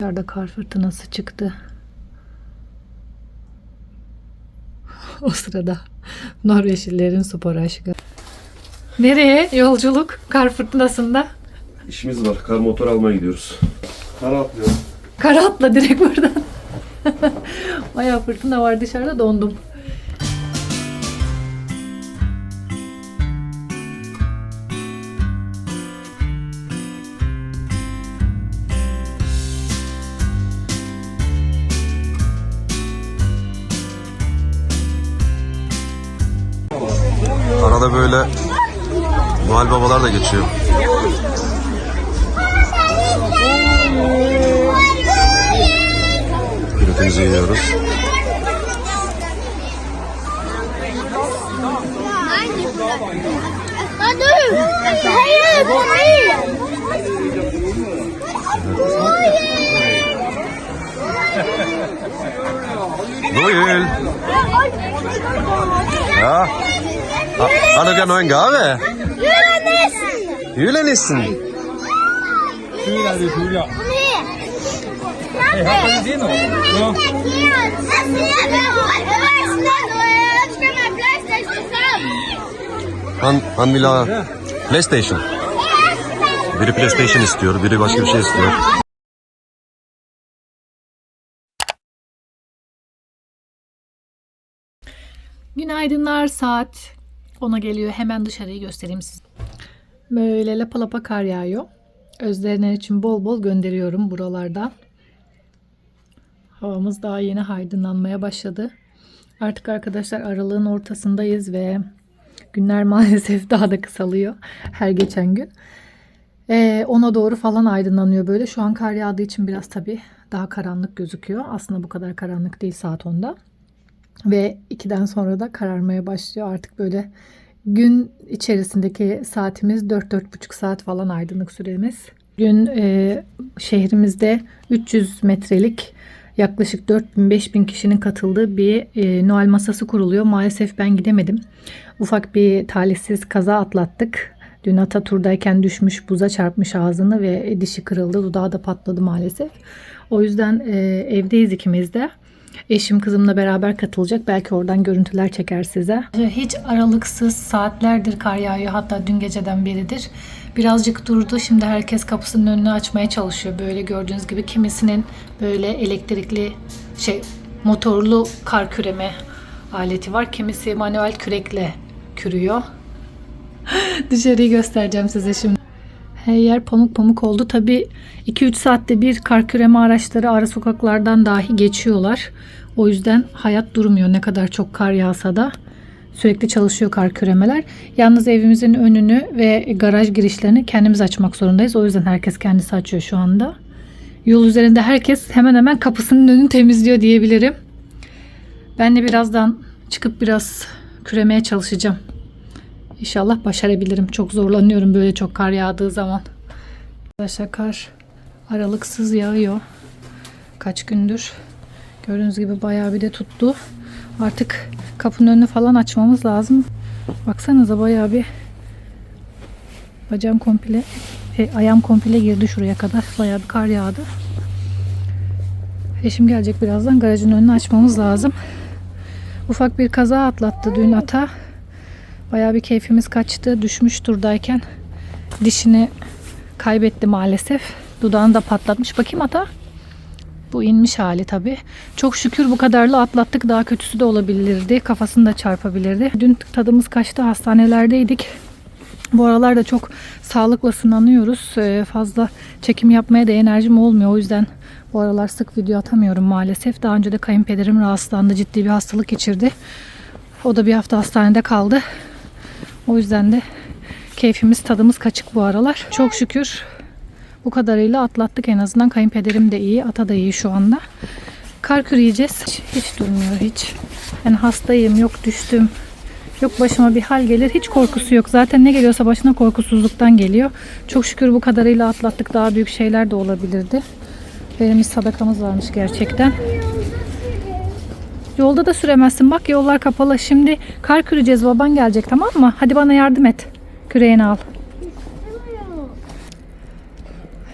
Dışarıda kar fırtınası çıktı. O sırada Norveçlilerin spor aşkı. Nereye? Yolculuk kar fırtınasında. İşimiz var. Kar motor almaya gidiyoruz. Kar atlıyor. Kar atla direkt buradan. Bayağı fırtına var dışarıda dondum. Biletimizi yiyoruz. Hayır değil. Noel! Ja. Ha, har dere nå en gave? Julenissen! Han, han vil ha PlayStation. Biri PlayStation istiyor, biri başka bir şey istiyor. Günaydınlar saat 10'a geliyor. Hemen dışarıyı göstereyim size. Böyle lapa lapa kar yağıyor. Özlerinden için bol bol gönderiyorum buralardan. Havamız daha yeni aydınlanmaya başladı. Artık arkadaşlar aralığın ortasındayız ve günler maalesef daha da kısalıyor her geçen gün. Ee, ona doğru falan aydınlanıyor böyle. Şu an kar yağdığı için biraz tabii daha karanlık gözüküyor. Aslında bu kadar karanlık değil saat 10'da. Ve 2'den sonra da kararmaya başlıyor. Artık böyle gün içerisindeki saatimiz 4-4,5 saat falan aydınlık süremiz. Gün e, şehrimizde 300 metrelik yaklaşık 4000-5000 kişinin katıldığı bir e, Noel masası kuruluyor. Maalesef ben gidemedim. Ufak bir talihsiz kaza atlattık. Dün Atatürk'dayken düşmüş, buza çarpmış ağzını ve dişi kırıldı. Dudağı da patladı maalesef. O yüzden e, evdeyiz ikimiz de. Eşim kızımla beraber katılacak. Belki oradan görüntüler çeker size. Hiç aralıksız saatlerdir kar yağıyor. Hatta dün geceden beridir. Birazcık durdu. Şimdi herkes kapısının önünü açmaya çalışıyor. Böyle gördüğünüz gibi kimisinin böyle elektrikli şey motorlu kar küreme aleti var. Kimisi manuel kürekle kürüyor. Dışarıyı göstereceğim size şimdi. Her yer pamuk pamuk oldu. Tabi 2-3 saatte bir kar küreme araçları ara sokaklardan dahi geçiyorlar. O yüzden hayat durmuyor ne kadar çok kar yağsa da. Sürekli çalışıyor kar küremeler. Yalnız evimizin önünü ve garaj girişlerini kendimiz açmak zorundayız. O yüzden herkes kendisi açıyor şu anda. Yol üzerinde herkes hemen hemen kapısının önünü temizliyor diyebilirim. Ben de birazdan çıkıp biraz küremeye çalışacağım. İnşallah başarabilirim. Çok zorlanıyorum böyle çok kar yağdığı zaman. Arkadaşlar kar aralıksız yağıyor. Kaç gündür. Gördüğünüz gibi bayağı bir de tuttu. Artık kapının önünü falan açmamız lazım. Baksanıza bayağı bir bacağım komple e, ayağım komple girdi şuraya kadar. Bayağı bir kar yağdı. Eşim gelecek birazdan. Garajın önünü açmamız lazım. Ufak bir kaza atlattı dün ata. Bayağı bir keyfimiz kaçtı. Düşmüş turdayken dişini kaybetti maalesef. Dudağını da patlatmış. Bakayım ata. Bu inmiş hali tabi. Çok şükür bu kadarla atlattık. Daha kötüsü de olabilirdi. Kafasını da çarpabilirdi. Dün tadımız kaçtı. Hastanelerdeydik. Bu aralar da çok sağlıkla sınanıyoruz. Ee, fazla çekim yapmaya da enerjim olmuyor. O yüzden bu aralar sık video atamıyorum maalesef. Daha önce de kayınpederim rahatsızlandı. Ciddi bir hastalık geçirdi. O da bir hafta hastanede kaldı. O yüzden de keyfimiz tadımız kaçık bu aralar. Çok şükür bu kadarıyla atlattık en azından. Kayınpederim de iyi, ata da iyi şu anda. Kar küreyeceğiz. Hiç, hiç durmuyor hiç. Yani hastayım, yok düştüm. Yok başıma bir hal gelir. Hiç korkusu yok. Zaten ne geliyorsa başına korkusuzluktan geliyor. Çok şükür bu kadarıyla atlattık. Daha büyük şeyler de olabilirdi. Verimiz sadakamız varmış gerçekten. Yolda da süremezsin. Bak yollar kapalı. Şimdi kar küreceğiz. Baban gelecek tamam mı? Hadi bana yardım et. Küreğini al.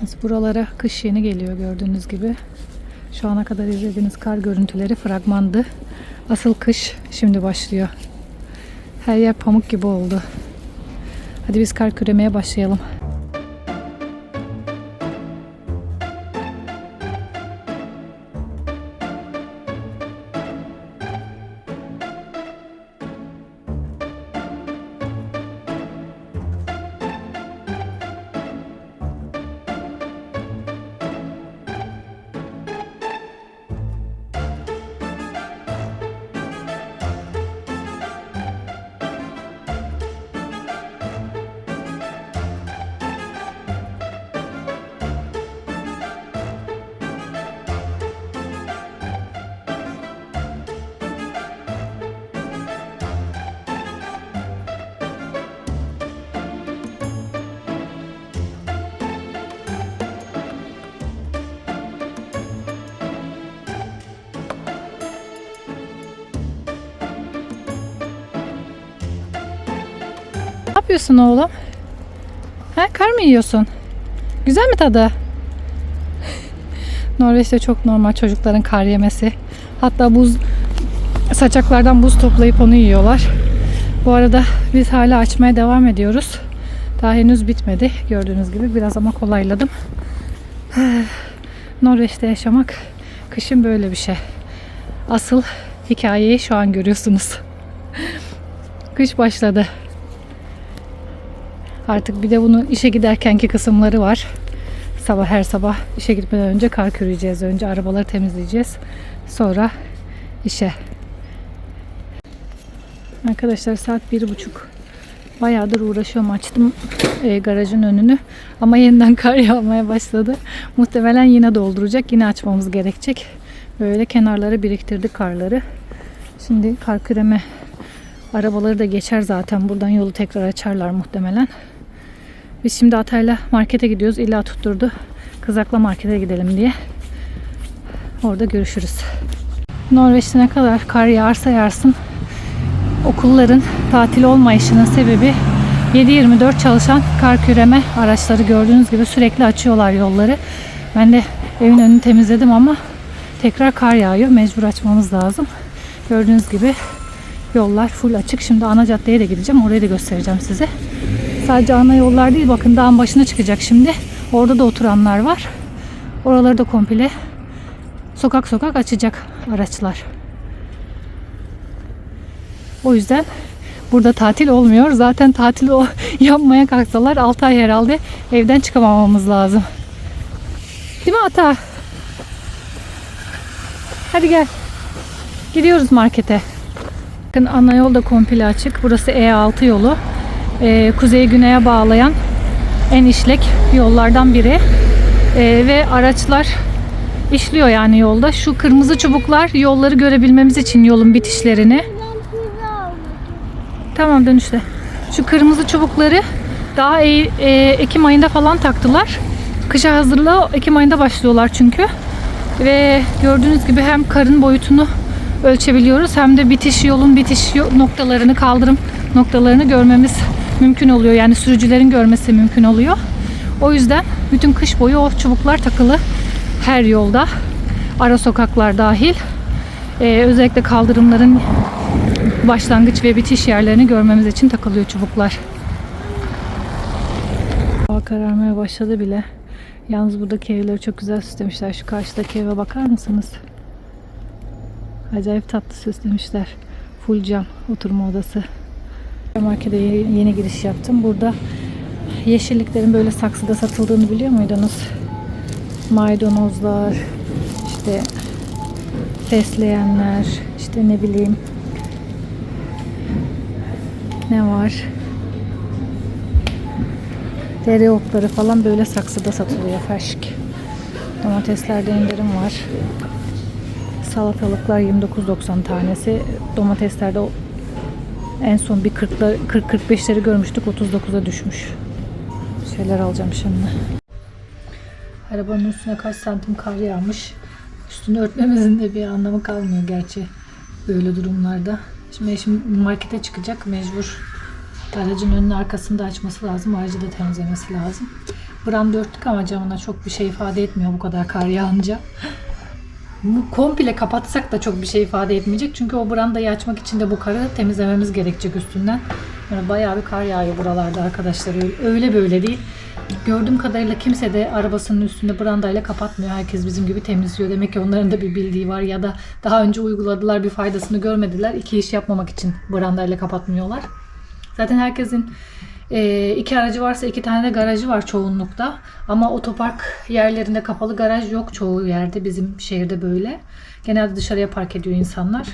Biz buralara kış yeni geliyor gördüğünüz gibi. Şu ana kadar izlediğiniz kar görüntüleri fragmandı. Asıl kış şimdi başlıyor. Her yer pamuk gibi oldu. Hadi biz kar küremeye başlayalım. Yapıyorsun oğlum? Ha, kar mı yiyorsun? Güzel mi tadı? Norveç'te çok normal çocukların kar yemesi. Hatta buz saçaklardan buz toplayıp onu yiyorlar. Bu arada biz hala açmaya devam ediyoruz. Daha henüz bitmedi. Gördüğünüz gibi biraz ama kolayladım. Norveç'te yaşamak kışın böyle bir şey. Asıl hikayeyi şu an görüyorsunuz. Kış başladı. Artık bir de bunun işe giderkenki kısımları var. Sabah her sabah işe gitmeden önce kar küreyeceğiz. Önce arabaları temizleyeceğiz. Sonra işe. Arkadaşlar saat bir buçuk. Bayağıdır uğraşıyorum. Açtım e, garajın önünü. Ama yeniden kar yağmaya başladı. Muhtemelen yine dolduracak. Yine açmamız gerekecek. Böyle kenarlara biriktirdik karları. Şimdi kar küreme arabaları da geçer zaten. Buradan yolu tekrar açarlar muhtemelen. Biz şimdi Atay'la markete gidiyoruz. İlla tutturdu. Kızakla markete gidelim diye. Orada görüşürüz. Norveç'te ne kadar kar yağarsa yağsın okulların tatil olmayışının sebebi 7-24 çalışan kar küreme araçları gördüğünüz gibi sürekli açıyorlar yolları. Ben de evin önünü temizledim ama tekrar kar yağıyor. Mecbur açmamız lazım. Gördüğünüz gibi yollar full açık. Şimdi ana caddeye de gideceğim. Orayı da göstereceğim size. Sadece ana yollar değil bakın dağın başına çıkacak şimdi. Orada da oturanlar var. Oraları da komple sokak sokak açacak araçlar. O yüzden burada tatil olmuyor. Zaten tatil o yapmaya kalksalar 6 ay herhalde evden çıkamamamız lazım. Değil mi Ata? Hadi gel. Gidiyoruz markete. Bakın ana yol da komple açık. Burası E6 yolu. Ee, kuzey güneye bağlayan en işlek yollardan biri. Ee, ve araçlar işliyor yani yolda. Şu kırmızı çubuklar yolları görebilmemiz için yolun bitişlerini. Tamam dönüşte. Şu kırmızı çubukları daha e- e, Ekim ayında falan taktılar. Kışa hazırlığı Ekim ayında başlıyorlar çünkü. Ve gördüğünüz gibi hem karın boyutunu ölçebiliyoruz hem de bitiş yolun bitiş noktalarını kaldırım noktalarını görmemiz mümkün oluyor. Yani sürücülerin görmesi mümkün oluyor. O yüzden bütün kış boyu o çubuklar takılı her yolda. Ara sokaklar dahil. Ee, özellikle kaldırımların başlangıç ve bitiş yerlerini görmemiz için takılıyor çubuklar. Hava kararmaya başladı bile. Yalnız buradaki evleri çok güzel süslemişler. Şu karşıdaki eve bakar mısınız? Acayip tatlı süslemişler. Full cam oturma odası. Markete ye- yeni giriş yaptım. Burada yeşilliklerin böyle saksıda satıldığını biliyor muydunuz? Maydanozlar, işte fesleğenler, işte ne bileyim ne var? Dereotları falan böyle saksıda satılıyor ferşik. Domateslerde indirim var. Salatalıklar 29.90 tanesi. Domateslerde en son bir 40'la 40-45'leri görmüştük. 39'a düşmüş. Şeyler alacağım şimdi. Arabanın üstüne kaç santim kar yağmış. Üstünü örtmemizin de bir anlamı kalmıyor gerçi böyle durumlarda. Şimdi eşim markete çıkacak mecbur Aracın önünü arkasını da açması lazım. Aracı da temizlemesi lazım. Branda örttük ama camına çok bir şey ifade etmiyor bu kadar kar yağınca. Komple kapatsak da çok bir şey ifade etmeyecek. Çünkü o brandayı açmak için de bu karı temizlememiz gerekecek üstünden. Yani bayağı bir kar yağıyor buralarda arkadaşlar. Öyle böyle değil. Gördüğüm kadarıyla kimse de arabasının üstünde brandayla kapatmıyor. Herkes bizim gibi temizliyor. Demek ki onların da bir bildiği var ya da daha önce uyguladılar bir faydasını görmediler. İki iş yapmamak için brandayla kapatmıyorlar. Zaten herkesin e, iki aracı varsa iki tane de garajı var çoğunlukta. Ama otopark yerlerinde kapalı garaj yok çoğu yerde. Bizim şehirde böyle. Genelde dışarıya park ediyor insanlar.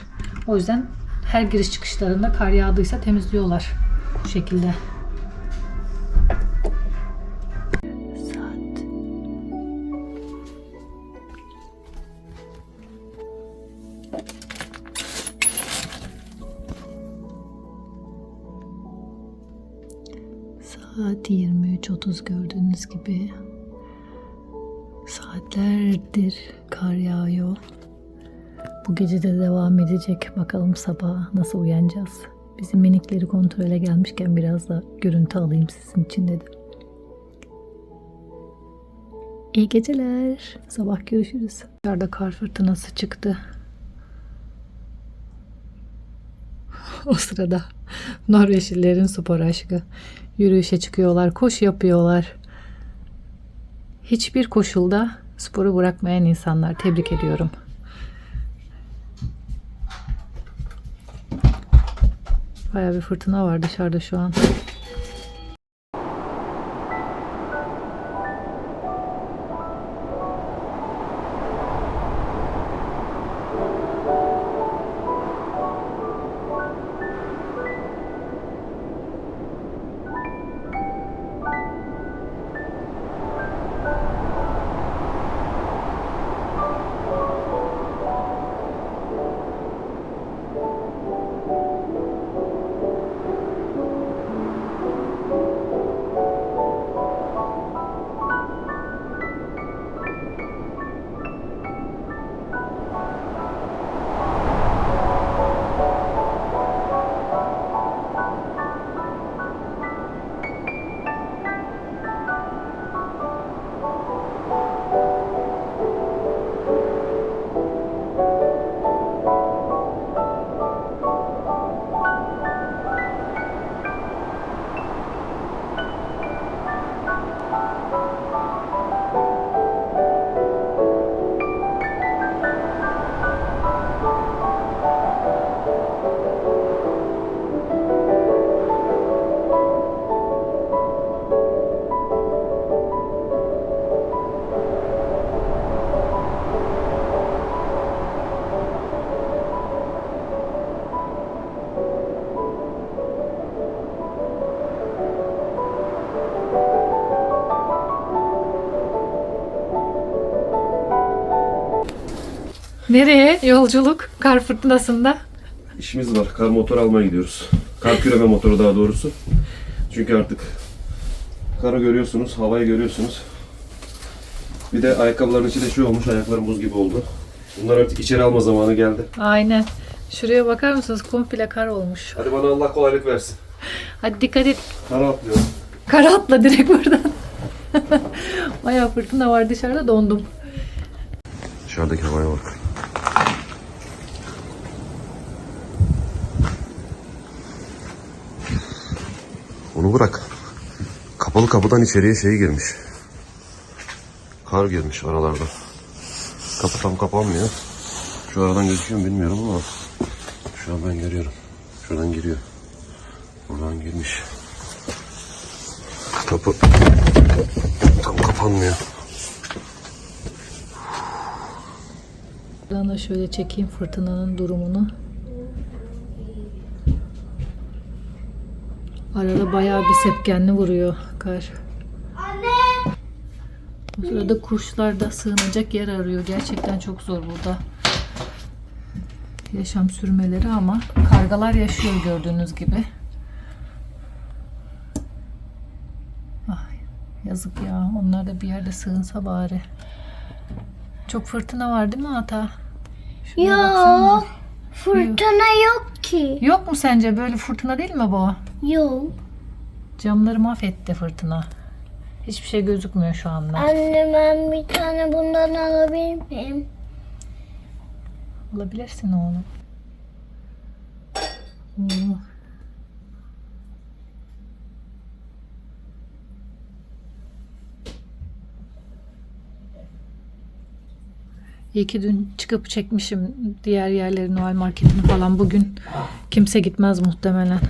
O yüzden her giriş çıkışlarında kar yağdıysa temizliyorlar bu şekilde. Saat 23.30 gördüğünüz gibi. Saatlerdir kar yağıyor. Bu gece de devam edecek. Bakalım sabah nasıl uyanacağız. Bizim minikleri kontrole gelmişken biraz da görüntü alayım sizin için dedim. İyi geceler. Sabah görüşürüz. Dışarıda kar fırtınası çıktı. o sırada Norveçlilerin spor aşkı. Yürüyüşe çıkıyorlar, koşu yapıyorlar. Hiçbir koşulda sporu bırakmayan insanlar. Tebrik ediyorum. Bayağı bir fırtına var dışarıda şu an. Nereye? Yolculuk kar fırtınasında. İşimiz var. Kar motor almaya gidiyoruz. Kar küreme motoru daha doğrusu. Çünkü artık karı görüyorsunuz, havayı görüyorsunuz. Bir de ayakkabıların içi de şu olmuş, ayaklarım buz gibi oldu. Bunlar artık içeri alma zamanı geldi. Aynen. Şuraya bakar mısınız? Komple kar olmuş. Hadi bana Allah kolaylık versin. Hadi dikkat et. Kara atlıyorum. Kar atla direkt buradan. Bayağı fırtına var dışarıda dondum. Dışarıdaki havaya bak. Onu bırak. Kapalı kapıdan içeriye şey girmiş. Kar girmiş aralarda. Kapı tam kapanmıyor. Şu aradan gözüküyor mu bilmiyorum ama şu an ben görüyorum. Şuradan giriyor. Buradan girmiş. Kapı tam kapanmıyor. Buradan da şöyle çekeyim fırtınanın durumunu. Arada bayağı bir sepkenli vuruyor kar. Anne. Bu sırada kuşlar da sığınacak yer arıyor. Gerçekten çok zor burada. Yaşam sürmeleri ama kargalar yaşıyor gördüğünüz gibi. Ay, yazık ya. Onlar da bir yerde sığınsa bari. Çok fırtına var değil mi Ata? Baksana. Yok. Fırtına yok ki. Yok mu sence böyle fırtına değil mi bu? Yok. Camları mahvetti fırtına. Hiçbir şey gözükmüyor şu anda. Anne ben bir tane bundan alabilir miyim? Alabilirsin oğlum. Oo. İyi ki dün çıkıp çekmişim diğer yerleri Noel marketini falan. Bugün kimse gitmez muhtemelen.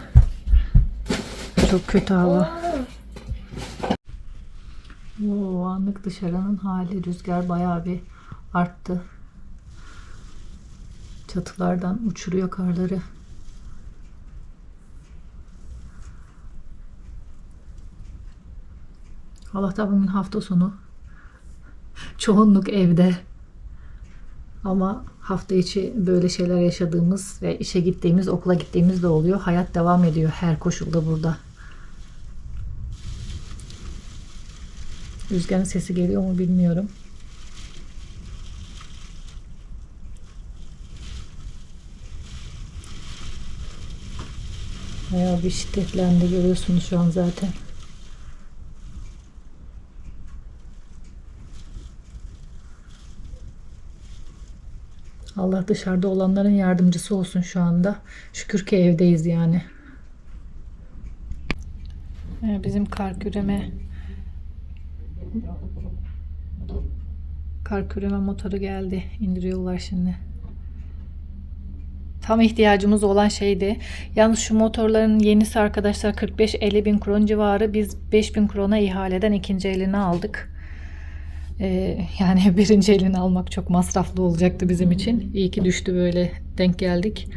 Çok kötü hava. Oo, anlık dışarının hali rüzgar bayağı bir arttı. Çatılardan uçuruyor karları. Allah'tan bugün hafta sonu. Çoğunluk evde. Ama hafta içi böyle şeyler yaşadığımız ve işe gittiğimiz, okula gittiğimiz de oluyor. Hayat devam ediyor her koşulda burada. Rüzgarın sesi geliyor mu bilmiyorum. Bayağı bir şiddetlendi görüyorsunuz şu an zaten. Allah dışarıda olanların yardımcısı olsun şu anda. Şükür ki evdeyiz yani. Ee, Bizim kar küreme kar küreme motoru geldi. İndiriyorlar şimdi. Tam ihtiyacımız olan şeydi. Yalnız şu motorların yenisi arkadaşlar 45-50 bin kron civarı. Biz 5 bin krona ihaleden ikinci elini aldık. Ee, yani birinci elini almak çok masraflı olacaktı bizim için. İyi ki düştü böyle denk geldik.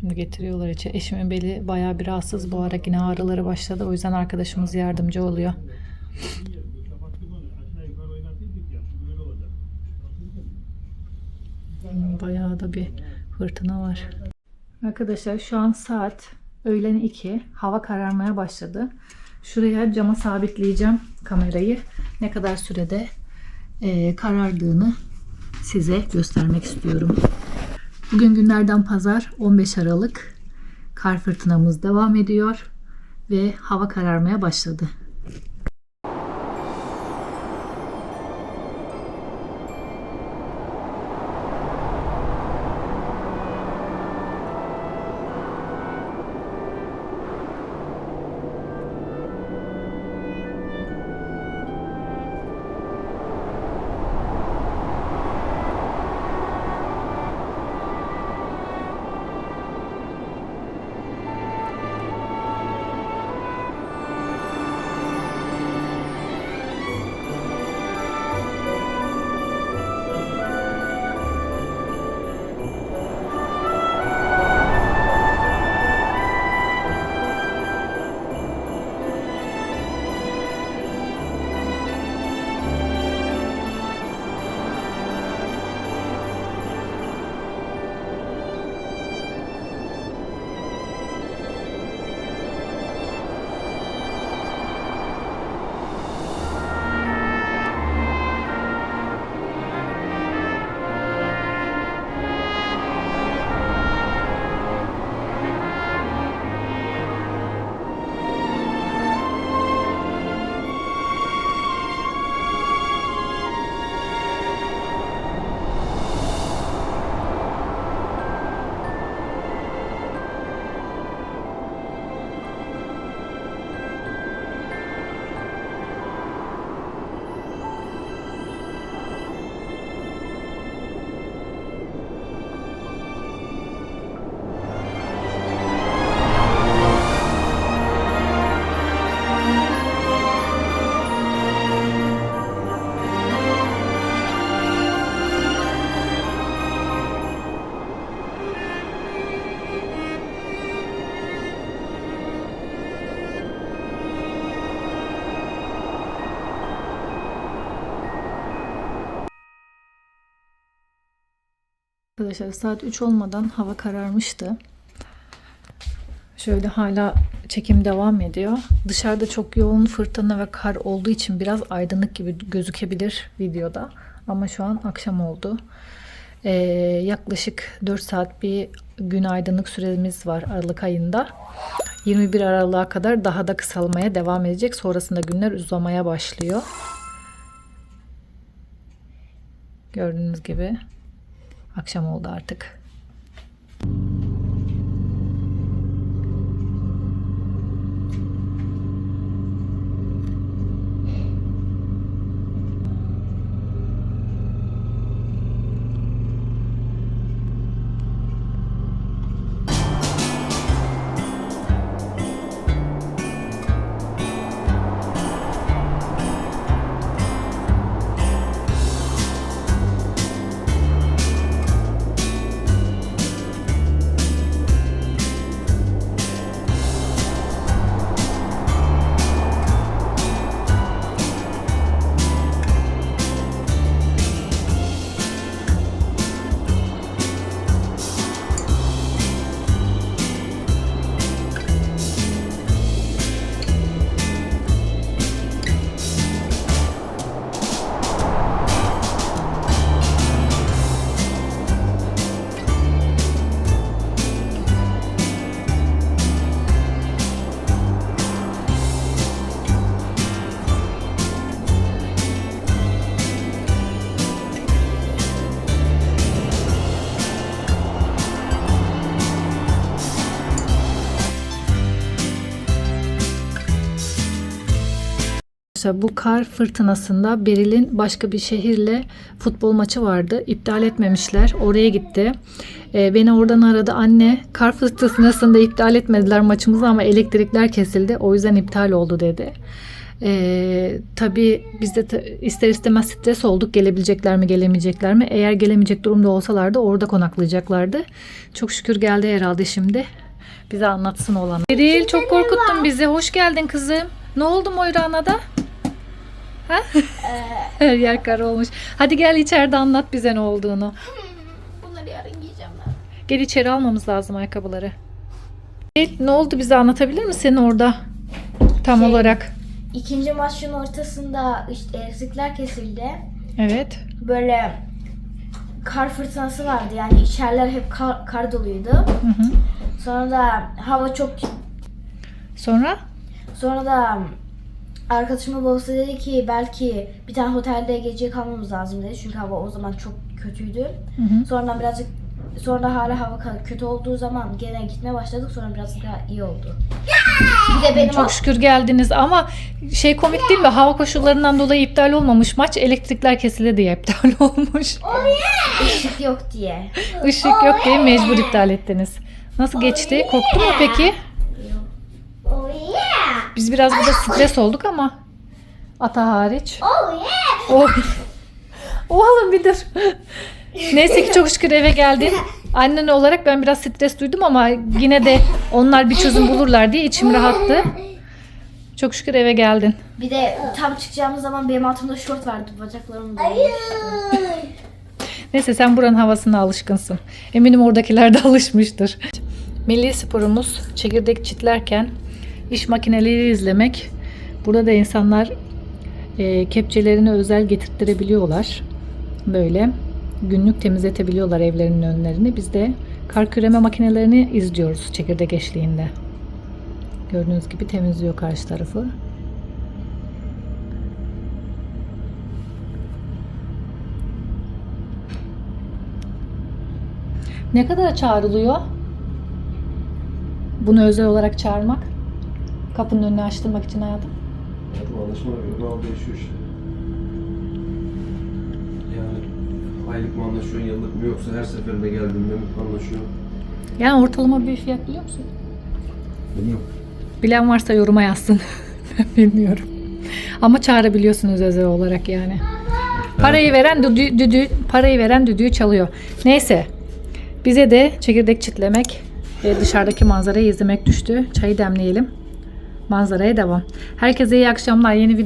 Şimdi getiriyorlar içe. Eşimin beli bayağı bir rahatsız. Bu ara yine ağrıları başladı. O yüzden arkadaşımız yardımcı oluyor. Hmm, Bayağı da bir fırtına var. Arkadaşlar şu an saat öğlen 2. Hava kararmaya başladı. Şuraya cama sabitleyeceğim kamerayı. Ne kadar sürede e, karardığını size göstermek istiyorum. Bugün günlerden pazar 15 Aralık. Kar fırtınamız devam ediyor ve hava kararmaya başladı. Arkadaşlar saat 3 olmadan hava kararmıştı. Şöyle hala çekim devam ediyor. Dışarıda çok yoğun fırtına ve kar olduğu için biraz aydınlık gibi gözükebilir videoda. Ama şu an akşam oldu. Ee, yaklaşık 4 saat bir gün aydınlık süremiz var Aralık ayında. 21 Aralık'a kadar daha da kısalmaya devam edecek. Sonrasında günler uzamaya başlıyor. Gördüğünüz gibi akşam oldu artık. Arkadaşlar bu kar fırtınasında Beril'in başka bir şehirle futbol maçı vardı. İptal etmemişler. Oraya gitti. Ee, beni oradan aradı. Anne kar fırtınasında iptal etmediler maçımızı ama elektrikler kesildi. O yüzden iptal oldu dedi. Ee, tabii biz de ister istemez stres olduk. Gelebilecekler mi gelemeyecekler mi? Eğer gelemeyecek durumda olsalardı orada konaklayacaklardı. Çok şükür geldi herhalde şimdi. Bize anlatsın olan. Beril çok korkuttun bizi. Hoş geldin kızım. Ne oldu Moyra'na da? Ha? Her yer kar olmuş. Hadi gel içeride anlat bize ne olduğunu. Bunları yarın giyeceğim ben. Gel içeri almamız lazım ayakkabıları. Gel, ne oldu bize anlatabilir misin orada? Tam Şey- olarak. İkinci maçın ortasında işte elektrikler kesildi. Evet. Böyle kar fırtınası vardı yani içeriler hep kar, kar doluydu. Hı hı. Sonra da hava çok Sonra? sonra da arkadaşımın babası dedi ki belki bir tane otelde gece kalmamız lazım dedi. Çünkü hava o zaman çok kötüydü. Hı hı. Sonra birazcık sonra hala hava kötü olduğu zaman gene gitmeye başladık. Sonra biraz daha iyi oldu. Bir de benim Çok şükür geldiniz ama şey komik değil mi? Hava koşullarından dolayı iptal olmamış maç. Elektrikler kesildi diye iptal olmuş. ışık yok diye. Işık yok diye mecbur iptal ettiniz. Nasıl geçti? Korktun mu peki? Oh. Biz biraz burada stres olduk ama ata hariç. Oh yeah. Oy. Oğlum bir dur. Neyse ki çok şükür eve geldin. Annen olarak ben biraz stres duydum ama yine de onlar bir çözüm bulurlar diye içim rahattı. Çok şükür eve geldin. Bir de tam çıkacağımız zaman benim altımda şort vardı. Bacaklarım. Neyse sen buranın havasına alışkınsın. Eminim oradakiler de alışmıştır. Milli sporumuz çekirdek çitlerken iş makineleri izlemek. Burada da insanlar e, kepçelerini özel getirttirebiliyorlar. Böyle günlük temizletebiliyorlar evlerinin önlerini. Biz de kar küreme makinelerini izliyoruz çekirdek eşliğinde. Gördüğünüz gibi temizliyor karşı tarafı. Ne kadar çağrılıyor? Bunu özel olarak çağırmak. Kapının önünü açtırmak için hayatım. Bu anlaşmana göre mal değişiyor işte. Yani aylık mı anlaşıyorsun, yıllık mı yoksa her seferinde geldiğinde mi anlaşıyor? Yani ortalama bir fiyat biliyor musun? Bilmiyorum. Bilen varsa yoruma yazsın. ben bilmiyorum. Ama çağırabiliyorsunuz özel olarak yani. Parayı veren düdüğü, düdüğü, parayı veren düdüğü çalıyor. Neyse. Bize de çekirdek çitlemek ve dışarıdaki manzarayı izlemek düştü. Çayı demleyelim. Manzaraya devam. Herkese iyi akşamlar. Yeni video